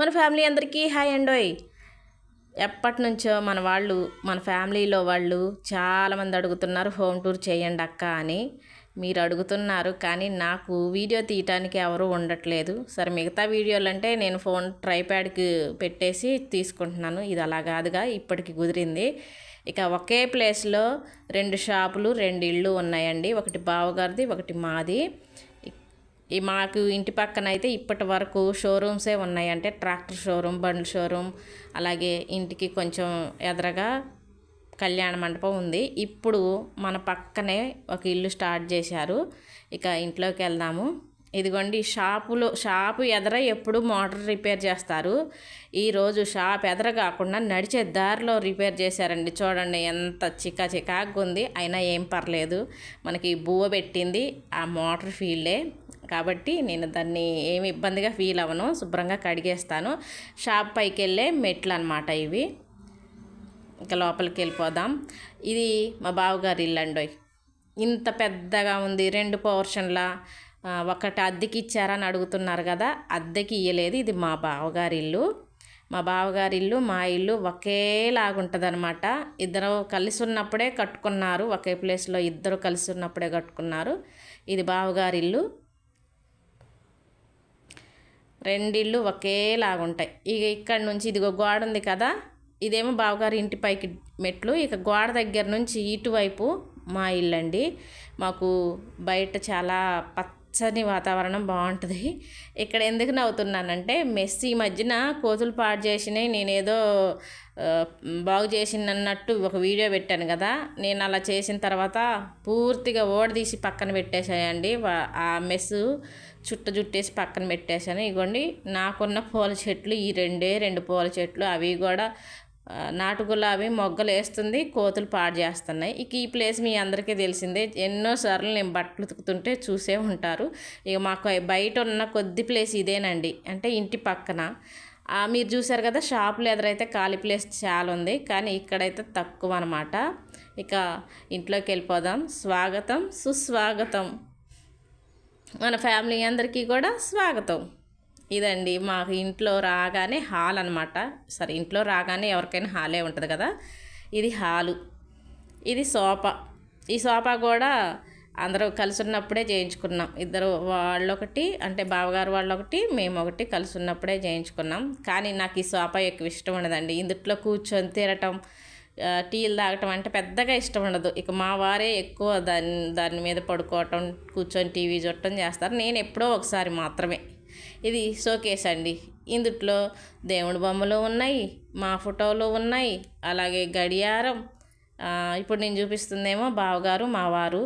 మన ఫ్యామిలీ అందరికీ హాయ్ అండోయ్ ఎప్పటి నుంచో మన వాళ్ళు మన ఫ్యామిలీలో వాళ్ళు చాలామంది అడుగుతున్నారు హోమ్ టూర్ చేయండి అక్క అని. మీరు అడుగుతున్నారు కానీ నాకు వీడియో తీయటానికి ఎవరు ఉండట్లేదు. సరే మిగతా వీడియోలు అంటే నేను ఫోన్ ట్రైప్యాడ్కి పెట్టేసి తీసుకుంటున్నాను. ఇది అలా కాదుగా ఇప్పటికి కుదిరింది. ఇక ఒకే ప్లేస్లో రెండు షాపులు రెండు ఇళ్ళు ఉన్నాయండి. ఒకటి బావగారిది ఒకటి మాది. ఈ మాకు ఇంటి పక్కన అయితే ఇప్పటి వరకు షోరూమ్సే ఉన్నాయి. అంటే ట్రాక్టర్ షోరూమ్ బండ్ల షోరూమ్ అలాగే ఇంటికి కొంచెం ఎదరగా కళ్యాణ మండపం ఉంది. ఇప్పుడు మన పక్కనే ఒక ఇల్లు స్టార్ట్ చేశారు. ఇక ఇంట్లోకి వెళ్దాము. ఇదిగోండి షాపులో షాపు ఎదర ఎప్పుడు మోటార్ రిపేర్ చేస్తారు. ఈరోజు షాప్ ఎదర కాకుండా నడిచే దారిలో రిపేర్ చేశారండి. చూడండి ఎంత చికా చికాకు ఉంది అయినా ఏం పర్లేదు. మనకి బువ్వ పెట్టింది. ఆ మోటార్ ఫీల్డే. కాబట్టి నేను దాన్ని ఏమి ఇబ్బందిగా ఫీల్ అవ్వను. శుభ్రంగా కడిగేస్తాను. షాప్ పైకి వెళ్ళే మెట్లు అనమాట ఇవి. ఇంకా లోపలికి వెళ్ళిపోదాం. ఇది మా బావగారి ఇల్లు అండి. ఇంత పెద్దగా ఉంది. రెండు పోర్షన్ల ఒకటి అద్దెకి ఇచ్చారని అడుగుతున్నారు కదా అద్దెకి ఇయ్యలేదు. ఇది మా బావగారి ఇల్లు. మా బావగారి ఇల్లు మా ఇల్లు ఒకేలాగుంటుంది అనమాట ఇద్దరు కలిసి ఉన్నప్పుడే కట్టుకున్నారు. ఒకే ప్లేస్లో ఇద్దరు కలిసి ఉన్నప్పుడే కట్టుకున్నారు. ఇది బావగారి ఇల్లు. రెండిళ్ళు ఒకేలాగుంటాయి. ఇక ఇక్కడ నుంచి ఇదిగో గోడ ఉంది కదా ఇదేమో బావగారి ఇంటి పైకి మెట్లు. ఇక గోడ దగ్గర నుంచి ఇటువైపు మా ఇల్లు అండి మాకు బయట చాలా పచ్చని వాతావరణం బాగుంటుంది. ఇక్కడ ఎందుకు నవ్వుతున్నానంటే మెస్ ఈ మధ్యన కోతులు పాడు చేసినాయి నేనేదో బాగు చేసినన్నట్టు ఒక వీడియో పెట్టాను కదా. నేను అలా చేసిన తర్వాత పూర్తిగా ఓడదీసి పక్కన పెట్టేశాయండి. ఆ మెస్ చుట్ట జుట్టేసి పక్కన పెట్టేశాను. ఇగోండి నాకున్న పూల చెట్లు ఈ రెండే రెండు పూల చెట్లు అవి కూడా నాటు గులాబీ మొగ్గలు వేస్తుంది కోతులు పాడు చేస్తున్నాయి. ఇక ఈ ప్లేస్ మీ అందరికీ తెలిసిందే ఎన్నోసార్లు నేను బట్టలు ఉతుకుతుంటే చూసే ఉంటారు. ఇక మాకు బయట ఉన్న కొద్ది ప్లేస్ ఇదేనండి అంటే ఇంటి పక్కన. మీరు చూసారు కదా షాపులు ఎదురైతే ఖాళీ ప్లేస్ చాలా ఉంది కానీ ఇక్కడైతే తక్కువ అనమాట ఇక ఇంట్లోకి వెళ్ళిపోదాం. స్వాగతం సుస్వాగతం. మన ఫ్యామిలీ అందరికీ కూడా స్వాగతం. ఇదండి మాకు ఇంట్లో రాగానే హాల్ అనమాట సరే ఇంట్లో రాగానే ఎవరికైనా హాలే ఉంటుంది కదా. ఇది హాలు. ఇది సోఫా. ఈ సోఫా కూడా అందరూ కలిసి ఉన్నప్పుడే చేయించుకున్నాం. ఇద్దరు వాళ్ళొకటి అంటే బావగారు వాళ్ళొకటి మేము ఒకటి కలిసి ఉన్నప్పుడే చేయించుకున్నాం. కానీ నాకు ఈ సోఫా ఎక్కువ ఇష్టం ఉండదండి. ఇందుట్లో కూర్చొని తిరటం టీలు తాగటం అంటే పెద్దగా ఇష్టం ఉండదు. ఇక మా వారే ఎక్కువ దాని దాని మీద పడుకోవటం కూర్చొని టీవీ చూడటం చేస్తారు. నేను ఎప్పుడో ఒకసారి మాత్రమే. ఇది షోకేస్ అండి. ఇందుట్లో దేవుడి బొమ్మలు ఉన్నాయి మా ఫోటోలు ఉన్నాయి అలాగే గడియారం. ఇప్పుడు నేను చూపిస్తుందేమో బావగారు మా వారు.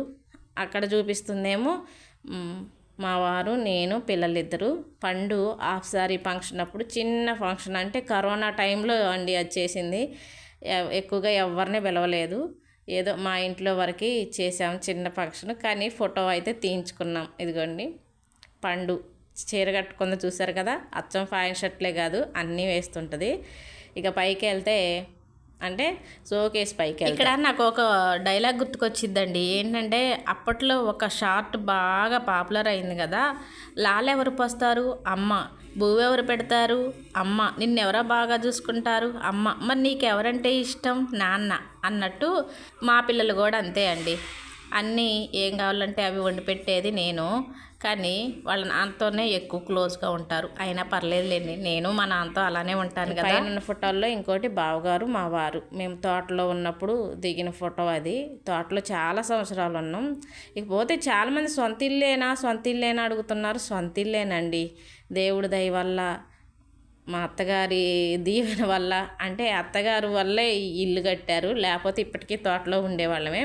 అక్కడ చూపిస్తుందేమో మా వారు నేను పిల్లలిద్దరు. పండు హాఫ్ సారీ ఫంక్షన్ అప్పుడు చిన్న ఫంక్షన్ అంటే కరోనా టైంలో అండి అది చేసింది. ఎక్కువగా ఎవరిని పిలవలేదు. ఏదో మా ఇంట్లో వరకు చేసాం చిన్న ఫంక్షన్ కానీ ఫోటో అయితే తీయించుకున్నాం. ఇదిగోండి పండు. చీర కట్టుకుంది చూసారు కదా అచ్చం ఫాయిన్ షర్ట్లే కాదు అన్నీ వేస్తుంటుంది. ఇక పైకి వెళ్తే అంటే షోకేస్ పైకి ఇక్కడ నాకు ఒక డైలాగ్ గుర్తుకొచ్చిందండి ఏంటంటే అప్పట్లో ఒక షార్ట్ బాగా పాపులర్ అయింది కదా లాలెవరు పోస్తారు? అమ్మ. ఎవరు పెడతారు? అమ్మ. నిన్నెవరో బాగా చూసుకుంటారు? అమ్మ. మరి నీకెవరంటే ఇష్టం? నాన్న. అన్నట్టు మా పిల్లలు కూడా అంతే అండి. అన్నీ ఏం కావాలంటే అవి వండి పెట్టేది నేను. కానీ వాళ్ళ నాన్నతోనే ఎక్కువ క్లోజ్గా ఉంటారు. అయినా పర్లేదులేండి. నేను మా నాన్నతో అలానే ఉంటాను కదా. ఉన్న ఫోటోల్లో ఇంకోటి బావగారు మా వారు. మేము తోటలో ఉన్నప్పుడు దిగిన ఫోటో అది. తోటలో చాలా సంవత్సరాలు ఉన్నాం. ఇకపోతే చాలామంది సొంత ఇల్లేనా సొంత ఇల్లేనా అడుగుతున్నారు. సొంత ఇల్లేనండి. దేవుడి దయ వల్ల మా అత్తగారి దీవెన వల్ల అంటే అత్తగారు వల్లే ఇల్లు కట్టారు. లేకపోతే ఇప్పటికీ తోటలో ఉండేవాళ్ళమే.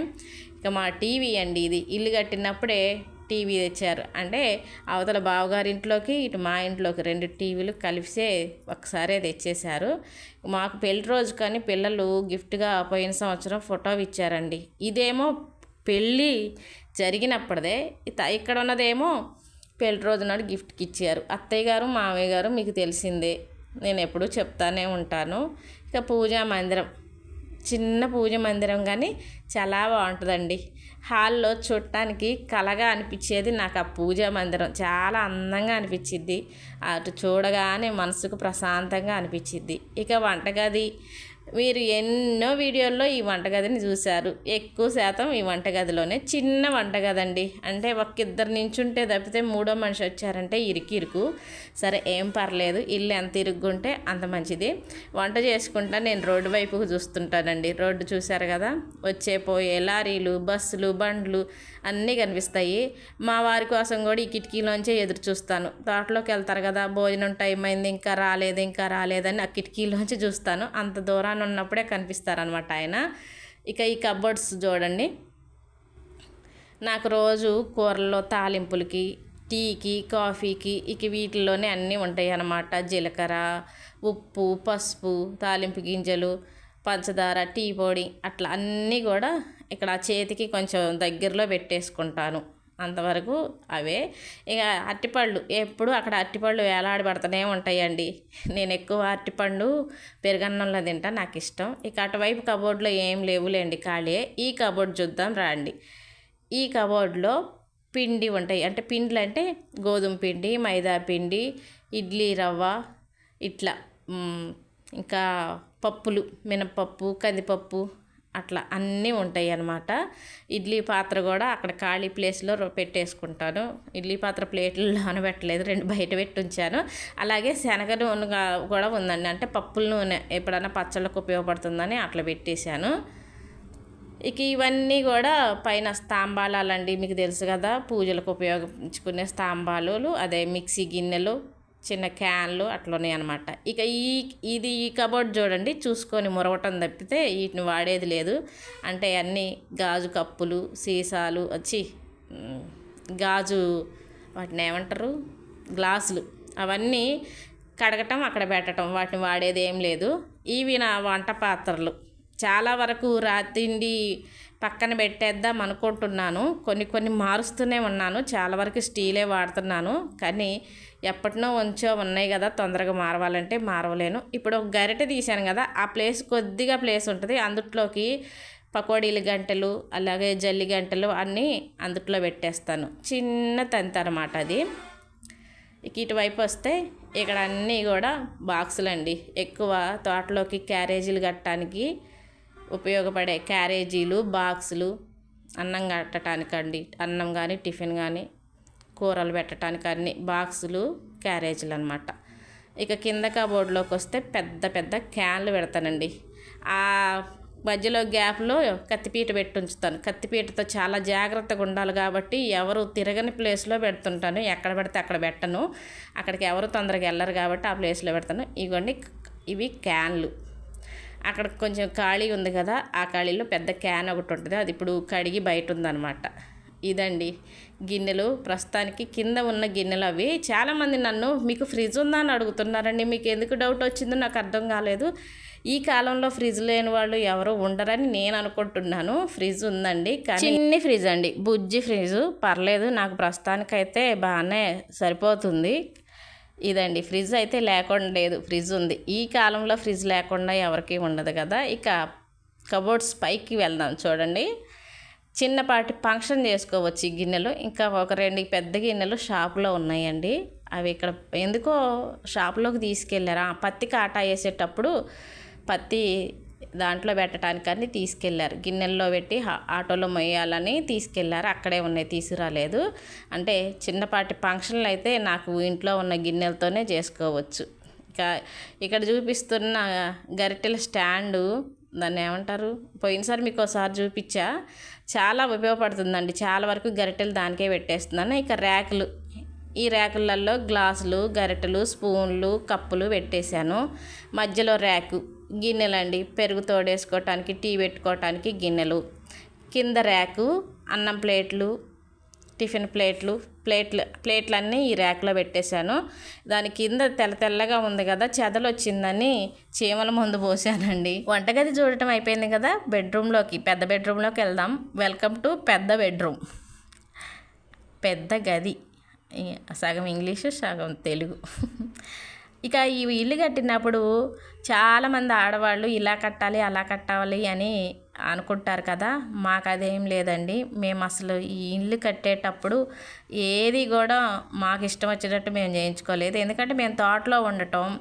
ఇక మా టీవీ అండి ఇది. ఇల్లు కట్టినప్పుడే టీవీ తెచ్చారు. అంటే అవతల బావగారి ఇంట్లోకి ఇటు మా ఇంట్లోకి రెండు టీవీలు కలిసే ఒకసారే తెచ్చేశారు. మాకు పెళ్ళి రోజు కానీ పిల్లలు గిఫ్ట్గా పోయిన సంవత్సరం ఫోటో ఇచ్చారండి ఇదేమో పెళ్ళి జరిగినప్పుడే ఇక్కడ ఉన్నదేమో పెళ్ళి రోజు నాడు గిఫ్ట్కి ఇచ్చారు. అత్తయ్య గారు మామయ్య గారు మీకు తెలిసిందే. నేను ఎప్పుడూ చెప్తానే ఉంటాను. ఇక పూజా మందిరం. చిన్న పూజ మందిరం కానీ చాలా బాగుంటుందండి. హాల్లో చూడటానికి కలగా అనిపించేది నాకు ఆ పూజా మందిరం. చాలా అందంగా అనిపించింది అటు చూడగానే మనసుకు ప్రశాంతంగా అనిపించిద్ది. ఇక వంటగది మీరు ఎన్నో వీడియోల్లో ఈ వంటగదిని చూశారు. ఎక్కువ శాతం ఈ వంటగదిలోనే. చిన్న వంటగది అండి అంటే ఒక్కిద్దరు ఇద్దరు నించుంటే తప్పితే మూడో మనిషి వచ్చారంటే ఇరికి ఇరుకు. సరే ఏం పర్లేదు. ఇల్లు ఎంత ఇరుగ్గుంటే అంత మంచిది. వంట చేసుకుంటా నేను రోడ్డు వైపుకు చూస్తుంటానండి. రోడ్డు చూశారు కదా? వచ్చే పోయే లారీలు బస్సులు బండ్లు అన్నీ కనిపిస్తాయి. మా వారి కోసం కూడా ఈ కిటికీలోంచే ఎదురు చూస్తాను. తోటలోకి వెళ్తారు కదా? భోజనం టైం అయింది ఇంకా రాలేదు ఇంకా రాలేదని ఆ కిటికీలోంచి చూస్తాను. అంత దూరాన్ని ఉన్నప్పుడే కనిపిస్తారనమాట ఆయన. ఇక ఈ కబోర్డ్స్ చూడండి. నాకు రోజు కూరల్లో తాలింపులకి టీకి కాఫీకి ఇక వీటిల్లోనే అన్నీ ఉంటాయి అన్నమాట జీలకర్ర ఉప్పు పసుపు తాలింపు గింజలు పంచదార టీ పొడి అట్లా అన్నీ కూడా ఇక్కడ చేతికి కొంచెం దగ్గరలో పెట్టేసుకుంటాను. అంతవరకు అవే. ఇక అరటిపళ్ళు ఎప్పుడు అక్కడ అరటిపళ్ళు వేలాడబడుతూనే ఉంటాయండి. నేను ఎక్కువ అరటిపండు పెరుగన్నంలో తింటా నాకు ఇష్టం ఇక అటువైపు కబోర్డ్లో ఏం లేవులేండి ఖాళీ ఈ కబోర్డ్ చూద్దాం రండి. ఈ కబోర్డ్లో పిండి ఉంటాయి. అంటే పిండిలు అంటే గోధుమ పిండి మైదా పిండి ఇడ్లీ రవ్వ ఇట్లా ఇంకా పప్పులు మినపప్పు కందిపప్పు అట్లా అన్నీ ఉంటాయి అన్నమాట. ఇడ్లీ పాత్ర కూడా అక్కడ ఖాళీ ప్లేస్లో పెట్టేసుకుంటాను. ఇడ్లీ పాత్ర ప్లేట్లు నానబెట్టలేదు రెండు బయట పెట్టి ఉంచాను. అలాగే శనగ నూనె కూడా ఉందండి. అంటే పప్పుల నూనె ఎప్పుడైనా పచ్చళ్ళకు ఉపయోగపడుతుందని అట్లా పెట్టేశాను. ఇక ఇవన్నీ కూడా పైన స్తంభాలండి మీకు తెలుసు కదా పూజలకు ఉపయోగించుకునే స్తంభాలు. అదే మిక్సీ గిన్నెలు చిన్న క్యాన్లు అట్లున్నాయి అనమాట ఇక ఈ ఇది ఈ కబోర్డ్ చూడండి చూసుకొని మురవటం తప్పితే వీటిని వాడేది లేదు. అంటే అన్నీ గాజు కప్పులు సీసాలు వచ్చి గాజు వాటిని ఏమంటారు? గ్లాసులు. అవన్నీ కడగటం అక్కడ పెట్టడం వాటిని వాడేది ఏం లేదు. ఇవి నా వంట పాత్రలు. చాలా వరకు రాతిండి పక్కన పెట్టేద్దాం అనుకుంటున్నాను. కొన్ని కొన్ని మారుస్తూనే ఉన్నాను. చాలా వరకు స్టీలే వాడుతున్నాను. కానీ ఎప్పటినో ఉంచో ఉన్నాయి కదా తొందరగా మారవాలంటే మారవలేను. ఇప్పుడు ఒక గరిటె తీశాను కదా ఆ ప్లేస్ కొద్దిగా ప్లేస్ ఉంటుంది. అందుట్లోకి పకోడీలు గంటలు అలాగే జల్లి గంటలు అన్నీ అందుట్లో పెట్టేస్తాను. చిన్న తంత అనమాట అది. ఇక ఇటువైపు వస్తే ఇక్కడ అన్నీ కూడా బాక్సులండి. ఎక్కువ తోటలోకి క్యారేజీలు కట్టడానికి ఉపయోగపడే క్యారేజీలు బాక్సులు అన్నం కట్టడానికండి. అన్నం కానీ టిఫిన్ కానీ కూరలు పెట్టడానికి అన్ని బాక్సులు క్యారేజీలు అనమాట ఇక కింద కబోర్డ్లోకి వస్తే పెద్ద పెద్ద క్యాన్లు పెడతానండి. ఆ మధ్యలో గ్యాప్లో కత్తిపీట పెట్టి ఉంచుతాను కత్తిపీటతో చాలా జాగ్రత్తగా ఉండాలి కాబట్టి ఎవరు తిరగని ప్లేస్లో పెడుతుంటాను. ఎక్కడ పెడితే అక్కడ పెట్టను. అక్కడికి ఎవరు తొందరగా వెళ్ళరు కాబట్టి ఆ ప్లేస్లో పెడతాను. ఇవన్నీ ఇవి క్యాన్లు. అక్కడ కొంచెం ఖాళీ ఉంది కదా ఆ ఖాళీలో పెద్ద క్యాన్ ఒకటి ఉంటుంది. అది ఇప్పుడు కడిగి బయట ఉందన్నమాట. ఇదండి గిన్నెలు. ప్రస్తుతానికి కింద ఉన్న గిన్నెలు అవి. చాలామంది నన్ను మీకు ఫ్రిడ్జ్ ఉందా? అని అడుగుతున్నారండి. మీకు ఎందుకు డౌట్ వచ్చిందో నాకు అర్థం కాలేదు. ఈ కాలంలో ఫ్రిడ్జ్ లేని వాళ్ళు ఎవరు ఉండరని నేను అనుకుంటున్నాను. ఫ్రిడ్జ్ ఉందండి. కానీ చిన్ని ఫ్రిడ్జ్ అండి. బుజ్జి ఫ్రిడ్జ్. పర్లేదు నాకు ప్రస్తుతానికైతే బాగానే సరిపోతుంది. ఇదండి ఫ్రిడ్జ్ అయితే లేకుండా లేదు ఫ్రిడ్జ్ ఉంది. ఈ కాలంలో ఫ్రిడ్జ్ లేకుండా ఎవరికి ఉండదు కదా. ఇక కబోర్డ్స్ పైకి వెళ్దాం చూడండి. చిన్నపాటి ఫంక్షన్ చేసుకోవచ్చు ఈ గిన్నెలు. ఇంకా ఒక రెండు పెద్ద గిన్నెలు షాప్లో ఉన్నాయండి. అవి ఇక్కడ ఎందుకో షాప్లోకి తీసుకెళ్ళారా? పత్తి కాటా వేసేటప్పుడు పత్తి దాంట్లో పెట్టడానికని తీసుకెళ్ళారు గిన్నెల్లో పెట్టి ఆటోలో మొయ్యాలని తీసుకెళ్ళారు అక్కడే ఉన్నాయి తీసుకురాలేదు. అంటే చిన్నపాటి ఫంక్షన్లు అయితే నాకు ఇంట్లో ఉన్న గిన్నెలతోనే చేసుకోవచ్చు. ఇక ఇక్కడ చూపిస్తున్న గరిటెల స్టాండు దాన్ని ఏమంటారు? పోయినసారి మీకు ఒకసారి చూపించా. చాలా ఉపయోగపడుతుందండి. చాలా వరకు గరిటెలు దానికే పెట్టేస్తున్నాను. ఇక ర్యాకులు. ఈ ర్యాకులలో గ్లాసులు గరిటెలు స్పూన్లు కప్పులు పెట్టేశాను. మధ్యలో ర్యాకు. గిన్నెలండి పెరుగు తోడేసుకోవటానికి టీ పెట్టుకోవటానికి గిన్నెలు. కింద ర్యాకు అన్నం ప్లేట్లు టిఫిన్ ప్లేట్లు ప్లేట్లు ప్లేట్లన్నీ ఈ ర్యాక్లో పెట్టేశాను. దాని కింద తెల్ల తెల్లగా ఉంది కదా చెదలు వచ్చిందని చీమల ముందు పోసానండి. వంటగది చూడటం అయిపోయింది కదా బెడ్రూమ్లోకి పెద్ద బెడ్రూమ్లోకి వెళ్దాం. వెల్కమ్ టు పెద్ద బెడ్రూమ్. పెద్ద గది. సగం ఇంగ్లీషు సగం తెలుగు. ఇక ఈ ఇల్లు కట్టినప్పుడు చాలామంది ఆడవాళ్ళు ఇలా కట్టాలి అలా కట్టాలి అని అనుకుంటారు కదా. మాకు అదేం లేదండి. మేము అసలు ఈ ఇల్లు కట్టేటప్పుడు ఏది కూడా మాకు ఇష్టం వచ్చినట్టు మేము చేయించుకోలేదు. ఎందుకంటే మేము తోటలో ఉండటం.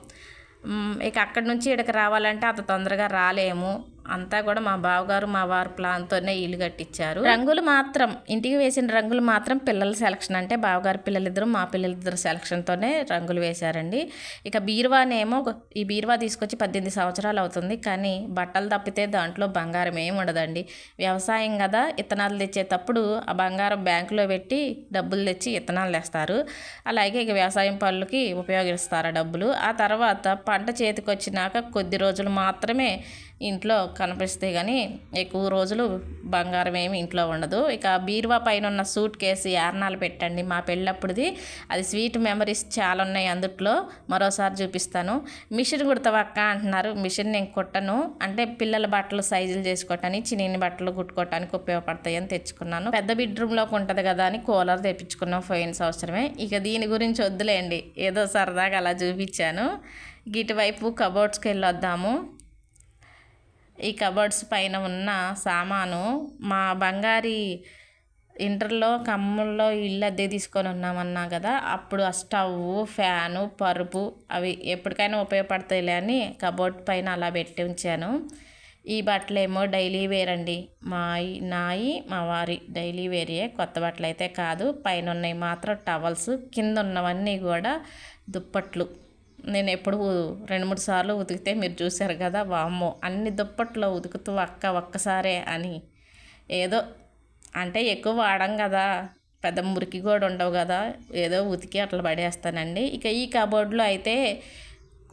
ఇక అక్కడి నుంచి ఇక్కడికి రావాలంటే అంత తొందరగా రాలేము. అంతా కూడా మా బావగారు మా వారు ప్లాన్తోనే ఇల్లు కట్టించారు. రంగులు మాత్రం ఇంటికి వేసిన రంగులు మాత్రం పిల్లల సెలక్షన్ అంటే బావగారు పిల్లలిద్దరు మా పిల్లలిద్దరు సెలక్షన్తోనే రంగులు వేశారండి. ఇక బీరువానేమో ఈ బీరువా తీసుకొచ్చి పద్దెనిమిది సంవత్సరాలు అవుతుంది. కానీ బట్టలు తప్పితే దాంట్లో బంగారం ఏమి ఉండదండి. వ్యవసాయం కదా ఇత్తనాలు తెచ్చేటప్పుడు ఆ బంగారం బ్యాంకులో పెట్టి డబ్బులు తెచ్చి ఇత్తనాలు తెస్తారు. అలాగే ఇక వ్యవసాయం పనులకి ఉపయోగిస్తారు ఆ డబ్బులు. ఆ తర్వాత పంట చేతికొచ్చినాక కొద్ది రోజులు మాత్రమే ఇంట్లో కనిపిస్తే కానీ ఎక్కువ రోజులు బంగారం ఏమి ఇంట్లో ఉండదు. ఇక బీరువా పైన ఉన్న సూట్ కేసు యారణాలు పెట్టండి. మా పెళ్ళప్పుడుది అది స్వీట్ మెమరీస్ చాలా ఉన్నాయి అందుట్లో. మరోసారి చూపిస్తాను. మిషన్ కుడతావక్క అంటున్నారు. మిషన్ నేను కుట్టను. అంటే పిల్లల బట్టలు సైజులు చేసుకోవటానికి చిన్న బట్టలు కుట్టుకోవటానికి ఉపయోగపడతాయి అని తెచ్చుకున్నాను. పెద్ద బెడ్రూమ్లోకి ఉంటుంది కదా అని కూలర్ తెప్పించుకున్నాం పోయిన సంవత్సరమే. ఇక దీని గురించి వద్దులేండి. ఏదో సరదాగా అలా చూపించాను. గిటువైపు కబోర్డ్స్కి వెళ్ళొద్దాము. ఈ కబోర్డ్స్ పైన ఉన్న సామాను మా బంగారి ఇంటర్లో కమ్ముల్లో ఇల్లు అద్దె తీసుకొని ఉన్నామన్నా కదా అప్పుడు ఆ స్టవ్ ఫ్యాను పరుపు అవి ఎప్పటికైనా ఉపయోగపడతాయిలే అని కబోర్డ్ పైన అలా పెట్టి ఉంచాను. ఈ బట్టలేమో డైలీ వేర్ అండి మా నాయి మా వారి డైలీ వేరియే కొత్త బట్టలు అయితే కాదు. పైన ఉన్నాయి మాత్రం టవల్స్ కింద ఉన్నవన్నీ కూడా దుప్పట్లు. నేను ఎప్పుడు రెండు మూడు సార్లు ఉతికితే మీరు చూశారు కదా వామ్మో అన్ని దుప్పట్లో ఉతుకుతూ అక్క ఒక్కసారే అని. ఏదో అంటే ఎక్కువ వాడం కదా పెద్ద మురికి కూడా ఉండవు కదా ఏదో ఉతికి అట్లా పడేస్తానండి. ఇక ఈ కబోర్డ్లో అయితే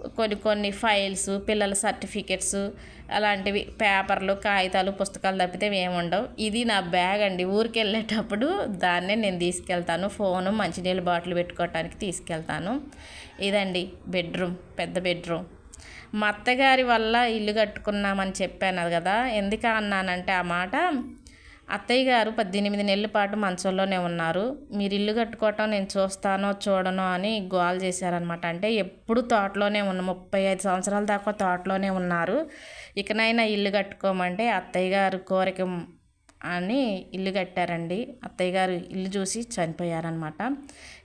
కొన్ని కొన్ని ఫైల్స్ పిల్లల సర్టిఫికెట్స్ అలాంటివి పేపర్లు కాగితాలు పుస్తకాలు తప్పితే ఏమి ఉండవు ఇది నా బ్యాగ్ అండి. ఊరికి వెళ్ళేటప్పుడు దాన్నే నేను తీసుకెళ్తాను. ఫోను మంచినీళ్ళు బాటిల్ పెట్టుకోవటానికి తీసుకెళ్తాను. ఇదండి బెడ్రూమ్ పెద్ద బెడ్రూమ్. మా అత్తగారి వల్ల ఇల్లు కట్టుకున్నామని చెప్పాను కదా. ఎందుకు అన్నానంటే ఆ మాట అత్తయ్య గారు పద్దెనిమిది నెలల పాటు మంచంలోనే ఉన్నారు. మీరు ఇల్లు కట్టుకోవటం నేను చూస్తానో చూడనో అని గోల్ చేశారనమాట అంటే ఎప్పుడు తోటలోనే ఉన్న ముప్పై ఐదు సంవత్సరాల దాకా తోటలోనే ఉన్నారు. ఇకనైనా ఇల్లు కట్టుకోమంటే అత్తయ్య గారు కోరిక అని ఇల్లు కట్టారండి. అత్తయ్య గారు ఇల్లు చూసి చనిపోయారనమాట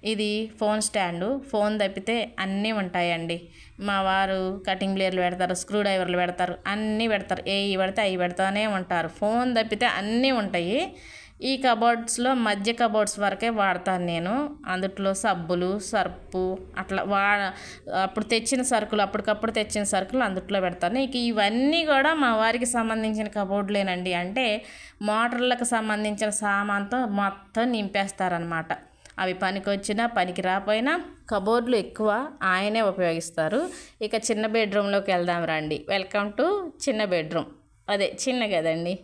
ఇది ఫోన్ స్టాండు. ఫోన్ తప్పితే అన్నీ ఉంటాయండి. మా వారు కటింగ్ బ్లేర్లు పెడతారు స్క్రూ డ్రైవర్లు పెడతారు అన్నీ పెడతారు. ఏ పెడితే అవి పెడతానే ఉంటారు. ఫోన్ తప్పితే అన్నీ ఉంటాయి. ఈ కబోర్డ్స్లో మధ్య కబోర్డ్స్ వరకే వాడతాను నేను. అందుట్లో సబ్బులు సర్పు అట్లా వా అప్పుడు తెచ్చిన సరుకులు అప్పటికప్పుడు తెచ్చిన సరుకులు అందుట్లో పెడతాను. ఇక ఇవన్నీ కూడా మా వారికి సంబంధించిన కబోర్డ్లేనండి. అంటే మోటార్లకు సంబంధించిన సామాన్తో మొత్తం నింపేస్తారనమాట అవి పనికి వచ్చినా పనికి రాపోయినా కబోర్డ్లు ఎక్కువ ఆయనే ఉపయోగిస్తారు. ఇక చిన్న బెడ్రూమ్లోకి వెళ్దాం రండి. వెల్కమ్ టు చిన్న బెడ్రూమ్. అదే చిన్న గదండి.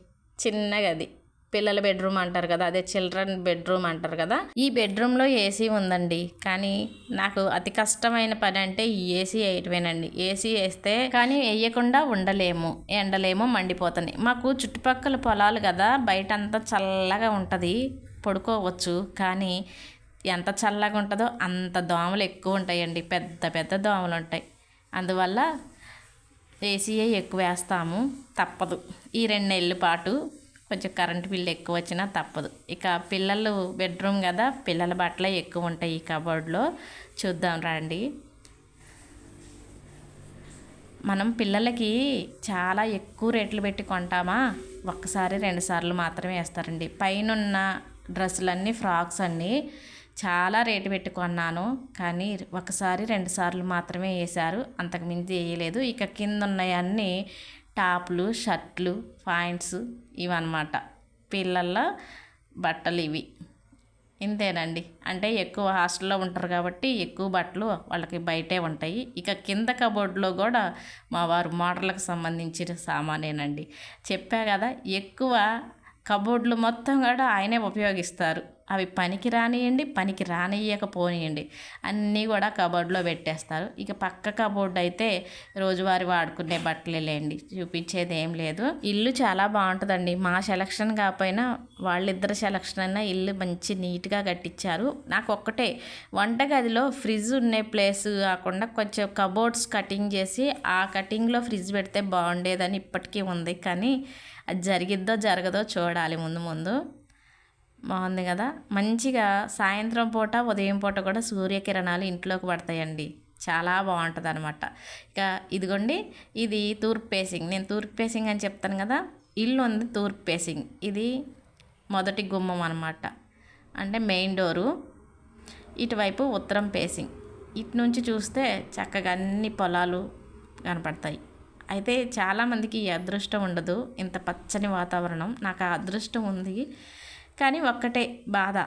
చిన్న గది. పిల్లల బెడ్రూమ్ అంటారు కదా అదే చిల్డ్రన్ బెడ్రూమ్ అంటారు కదా ఈ బెడ్రూమ్లో ఏసీ ఉందండి. కానీ నాకు అతి కష్టమైన పని అంటే ఈ ఏసీ వేయటమేనండి. ఏసీ వేస్తే కానీ వేయకుండా ఉండలేము ఎండలేమో మండిపోతుంది. మాకు చుట్టుపక్కల పొలాలు కదా బయట అంతా చల్లగా ఉంటుంది పడుకోవచ్చు. కానీ ఎంత చల్లగా ఉంటుందో అంత దోమలు ఎక్కువ ఉంటాయండి పెద్ద పెద్ద దోమలు ఉంటాయి. అందువల్ల ఏసీయే ఎక్కువ వేస్తాము తప్పదు. ఈ రెండు నెలల పాటు కొంచెం కరెంట్ బిల్లు ఎక్కువ వచ్చినా తప్పదు. ఇక పిల్లలు బెడ్రూమ్ కదా పిల్లల బట్టలే ఎక్కువ ఉంటాయి ఈ కబోర్డ్లో. చూద్దాం రండి. మనం పిల్లలకి చాలా ఎక్కువ రేట్లు పెట్టి కొంటామా? ఒక్కసారి రెండు సార్లు మాత్రమే వేస్తారండి. పైన డ్రెస్సులన్నీ ఫ్రాక్స్ అన్నీ చాలా రేటు పెట్టి కొన్నాను. కానీ ఒకసారి రెండు సార్లు మాత్రమే వేశారు. అంతకుమించి వేయలేదు. ఇక కింద ఉన్నాయన్నీ టాప్లు షర్ట్లు పాయింట్స్ ఇవన్నమాట. పిల్లల బట్టలు ఇవి. ఇంతేనండి. అంటే ఎక్కువ హాస్టల్లో ఉంటారు కాబట్టి ఎక్కువ బట్టలు వాళ్ళకి బయటే ఉంటాయి. ఇక కింద కబోర్డ్లో కూడా మా వారు మోటార్లకు సంబంధించిన సామానేనండి. చెప్పా కదా ఎక్కువ కబోర్డ్లు మొత్తం కూడా ఆయనే ఉపయోగిస్తారు. అవి పనికి రానియండి పనికి రానియకపోనియండి అన్నీ కూడా కబోర్డ్లో పెట్టేస్తారు. ఇక పక్క కబోర్డ్ అయితే రోజువారీ వాడుకునే బట్టలేలేండి. చూపించేది ఏం లేదు. ఇల్లు చాలా బాగుంటుందండి. మా సెలక్షన్ కాకపోయినా వాళ్ళిద్దరు సెలక్షన్ అయినా ఇల్లు మంచి నీట్గా కట్టించారు. నాకు ఒక్కటే వంటగదిలో ఫ్రిడ్జ్ ఉండే ప్లేస్ కాకుండా కొంచెం కబోర్డ్స్ కటింగ్ చేసి ఆ కటింగ్లో ఫ్రిడ్జ్ పెడితే బాగుండేదని ఇప్పటికీ ఉంది. కానీ అది జరిగిద్దో జరగదో చూడాలి ముందు ముందు. బాగుంది కదా? మంచిగా సాయంత్రం పూట ఉదయం పూట కూడా సూర్యకిరణాలు ఇంట్లోకి పడతాయండి. చాలా బాగుంటుంది అనమాట ఇక ఇదిగోండి ఇది తూర్పు పేసింగ్. నేను తూర్పు పేసింగ్ అని చెప్తాను కదా? ఇల్లు ఉంది తూర్పు పేసింగ్. ఇది మొదటి గుమ్మం అనమాట అంటే మెయిన్ డోరు. ఇటువైపు ఉత్తరం పేసింగ్. ఇటు నుంచి చూస్తే చక్కగా అన్ని పొలాలు కనపడతాయి. అయితే చాలామందికి ఈ అదృష్టం ఉండదు. ఇంత పచ్చని వాతావరణం. నాకు ఆ అదృష్టం ఉంది. కానీ ఒక్కటే బాధ.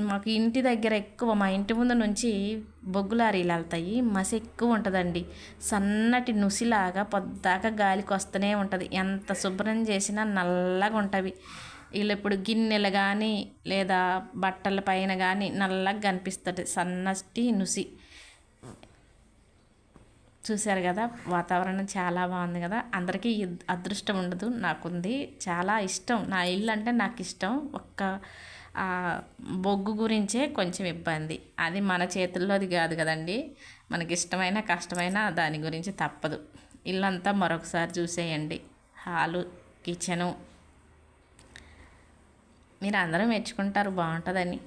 మాకు ఇంటి దగ్గర ఎక్కువ మా ఇంటి ముందు నుంచి బొగ్గులారీలు వెళ్తాయి. మసి ఎక్కువ ఉంటుందండి. సన్నటి నుసిలాగా పొద్దాక గాలికి వస్తూనే ఉంటుంది. ఎంత శుభ్రం చేసినా నల్లగా ఉంటుంది వీళ్ళు ఇప్పుడు గిన్నెలు కానీ లేదా బట్టల పైన కానీ నల్లగా కనిపిస్తుంది. సన్నటి నుసి. చూశారు కదా వాతావరణం చాలా బాగుంది కదా. అందరికీ అదృష్టం ఉండదు నాకుంది చాలా ఇష్టం. నా ఇల్లు అంటే నాకు ఇష్టం ఒక్క బొగ్గు గురించే కొంచెం ఇబ్బంది. అది మన చేతుల్లోది కాదు కదండి. మనకి ఇష్టమైన కష్టమైన దాని గురించి తప్పదు. ఇల్లంతా మరొకసారి చూసేయండి. Hall kitchen. మీరు అందరూ మెచ్చుకుంటారు బాగుంటుందని.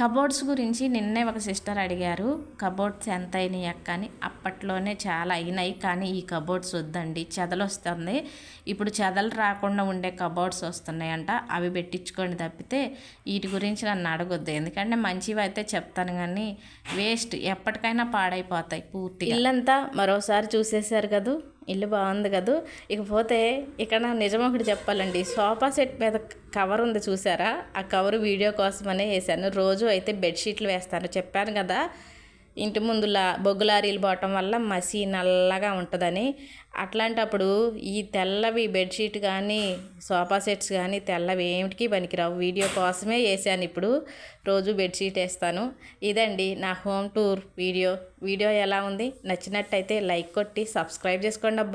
కబోర్డ్స్ గురించి నిన్నే ఒక సిస్టర్ అడిగారు. కబోర్డ్స్ ఎంత అయినాయి అక్క అని. అప్పట్లోనే చాలా అయినాయి కానీ ఈ కబోర్డ్స్ వద్దండి. చెదలు వస్తుంది ఇప్పుడు చెదలు రాకుండా ఉండే కబోర్డ్స్ వస్తున్నాయంట. అవి పెట్టించుకొని తప్పితే వీటి గురించి నన్ను అడగొద్దు. ఎందుకంటే మంచివి అయితే చెప్తాను కానీ వేస్ట్ ఎప్పటికైనా పాడైపోతాయి పూర్తి ఇల్లంతా మరోసారి చూసేశారు కదా? ఇల్లు బాగుంది కదూ? ఇకపోతే ఇక్కడ నిజం ఒకటి చెప్పాలండి. సోఫా సెట్ మీద కవర్ ఉంది చూసారా? ఆ కవర్ వీడియో కోసమనే వేసాను రోజు అయితే బెడ్షీట్లు వేస్తాను. చెప్పాను కదా ఇంటి ముందులా బొగ్గులారీలు పోవటం వల్ల మసి నల్లగా ఉంటుందని. అట్లాంటప్పుడు ఈ తెల్లవి బెడ్షీట్ కానీ సోఫా సెట్స్ కానీ తెల్లవి ఏమిటికి పనికిరావు. వీడియో కోసమే వేసాను ఇప్పుడు. రోజు బెడ్షీట్ వేస్తాను. ఇదండి నా హోమ్ టూర్ వీడియో. వీడియో ఎలా ఉంది? నచ్చినట్టయితే లైక్ కొట్టి సబ్స్క్రైబ్ చేసుకోండి అబ్బా.